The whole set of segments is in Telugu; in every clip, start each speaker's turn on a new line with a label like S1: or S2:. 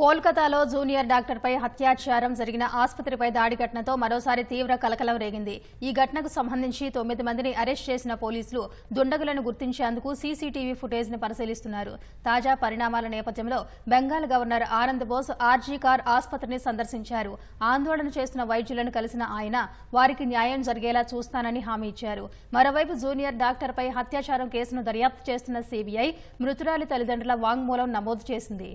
S1: కోల్కతాలో జూనియర్ డాక్టర్పై హత్యాచారం జరిగిన ఆసుపత్రిపై దాడి ఘటనతో మరోసారి తీవ్ర కలకలం రేగింది. ఈ ఘటనకు సంబంధించి తొమ్మిది మందిని అరెస్ట్ చేసిన పోలీసులు దుండగులను గుర్తించేందుకు సీసీటీవీ ఫుటేజ్ని పరిశీలిస్తున్నారు. తాజా పరిణామాల నేపథ్యంలో Bengal governor Anand Bose R G Kar ఆసుపత్రిని సందర్శించారు. ఆందోళన చేస్తున్న వైద్యులను కలిసిన ఆయన వారికి న్యాయం జరిగేలా చూస్తానని హామీ ఇచ్చారు. మరోవైపు జూనియర్ డాక్టర్పై హత్యాచారం కేసును దర్యాప్తు చేస్తున్న సీబీఐ మృతురాలి తల్లిదండ్రుల వాంగ్మూలం నమోదు చేసింది.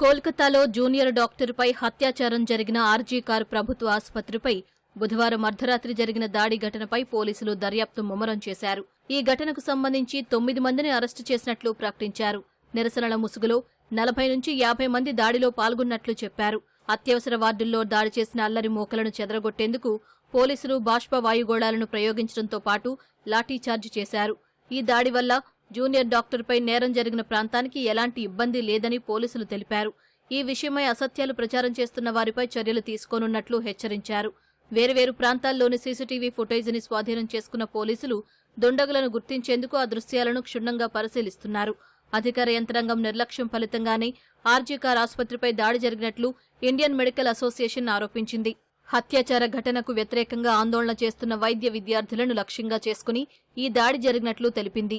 S2: కోల్కతాలో జూనియర్ డాక్టర్పై హత్యాచారం జరిగిన ఆర్జీ కారు ప్రభుత్వ ఆసుపత్రిపై బుధవారం అర్ధరాత్రి జరిగిన దాడి ఘటనపై పోలీసులు దర్యాప్తు ముమ్మరం చేశారు. ఈ ఘటనకు సంబంధించి తొమ్మిది మందిని అరెస్టు చేసినట్లు ప్రకటించారు. నిరసనల ముసుగులో నలభై నుంచి యాభై మంది దాడిలో పాల్గొన్నట్లు చెప్పారు. అత్యవసర వార్డుల్లో దాడి చేసిన అల్లరి మోకలను చెదరగొట్టేందుకు పోలీసులు బాష్ప వాయుగోళాలను ప్రయోగించడంతో పాటు లాఠీచార్జ్ చేశారు. ఈ దాడి వల్ల జూనియర్ డాక్టర్పై నేరం జరిగిన ప్రాంతానికి ఎలాంటి ఇబ్బంది లేదని పోలీసులు తెలిపారు. ఈ విషయమై అసత్యాలు ప్రచారం చేస్తున్న వారిపై చర్యలు తీసుకోనున్నట్లు హెచ్చరించారు. వేర్వేరు ప్రాంతాల్లోని సీసీటీవీ ఫుటేజీని స్వాధీనం చేసుకున్న పోలీసులు దుండగులను గుర్తించేందుకు ఆ దృశ్యాలను క్షుణ్ణంగా పరిశీలిస్తున్నారు. అధికార యంత్రాంగం నిర్లక్ష్యం ఫలితంగానే ఆర్జీకార్ ఆసుపత్రిపై దాడి జరిగినట్లు ఇండియన్ మెడికల్ అసోసియేషన్ ఆరోపించింది. హత్యాచార ఘటనకు వ్యతిరేకంగా ఆందోళన చేస్తున్న వైద్య విద్యార్థులను లక్ష్యంగా చేసుకుని ఈ దాడి జరిగినట్లు తెలిపింది.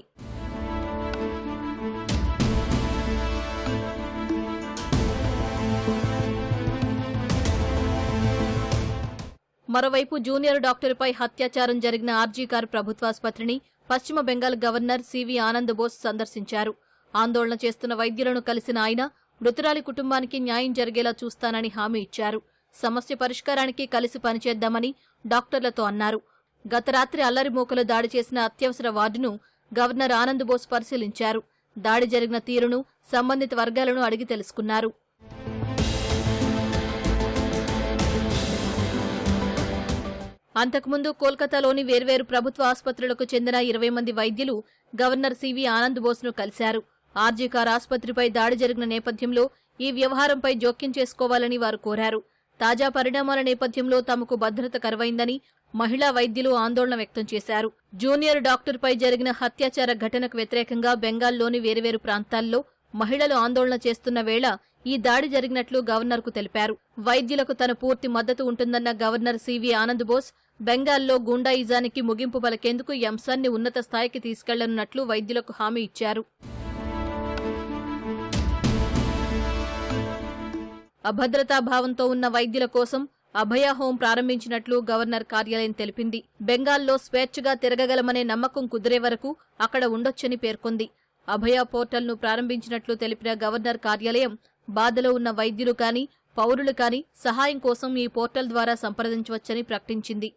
S2: మరోవైపు జూనియర్ డాక్టర్పై హత్యాచారం జరిగిన ఆర్జీకార్ ప్రభుత్వాసుపత్రిని పశ్చిమ బెంగాల్ గవర్నర్ సివి ఆనంద్ బోస్ సందర్శించారు. ఆందోళన చేస్తున్న వైద్యులను కలిసిన ఆయన మృతురాలి కుటుంబానికి న్యాయం జరిగేలా చూస్తానని హామీ ఇచ్చారు. సమస్య పరిష్కారానికి కలిసి పనిచేద్దామని డాక్టర్లతో అన్నారు. గత రాత్రి అల్లరి మూకలు దాడి చేసిన అత్యవసర వార్డును గవర్నర్ ఆనంద్ బోస్ పరిశీలించారు. దాడి జరిగిన తీరును సంబంధిత వర్గాలను అడిగి తెలుసుకున్నారు. అంతకుముందు కోల్కతాలోని వేర్వేరు ప్రభుత్వ ఆసుపత్రులకు చెందిన ఇరవై మంది వైద్యులు గవర్నర్ సివి ఆనంద్ బోస్ను కలిశారు. ఆర్జీకార్ ఆసుపత్రిపై దాడి జరిగిన నేపథ్యంలో ఈ వ్యవహారంపై జోక్యం చేసుకోవాలని వారు కోరారు. తాజా పరిణామాల నేపథ్యంలో తమకు భద్రత కరువైందని మహిళా వైద్యులు ఆందోళన వ్యక్తం చేశారు. జూనియర్ డాక్టర్పై జరిగిన హత్యాచార ఘటనకు వ్యతిరేకంగా బెంగాల్లోని వేర్వేరు ప్రాంతాల్లో మహిళలు ఆందోళన చేస్తున్న వేళ ఈ దాడి జరిగినట్లు గవర్నర్కు తెలిపారు. వైద్యులకు తన పూర్తి మద్దతు ఉంటుందన్న గవర్నర్ సివి ఆనంద్ బోస్ బెంగాల్లో గూండాయిజానికి ముగింపు పలికేందుకు ఈ అంశాన్ని ఉన్నత స్థాయికి తీసుకెళ్ళనున్నట్లు వైద్యులకు హామీ ఇచ్చారు. అభద్రతా భావంతో ఉన్న వైద్యుల కోసం అభయ హోం ప్రారంభించినట్లు గవర్నర్ కార్యాలయం తెలిపింది. బెంగాల్లో స్వేచ్ఛగా తిరగగలమనే నమ్మకం కుదిరే వరకు అక్కడ ఉండొచ్చని పేర్కొంది. అభయ పోర్టల్ను ప్రారంభించినట్లు తెలిపిన గవర్నర్ కార్యాలయం బాధలో ఉన్న వైద్యులు కాని పౌరులు కాని సహాయం కోసం ఈ పోర్టల్ ద్వారా సంప్రదించవచ్చని ప్రకటించింది.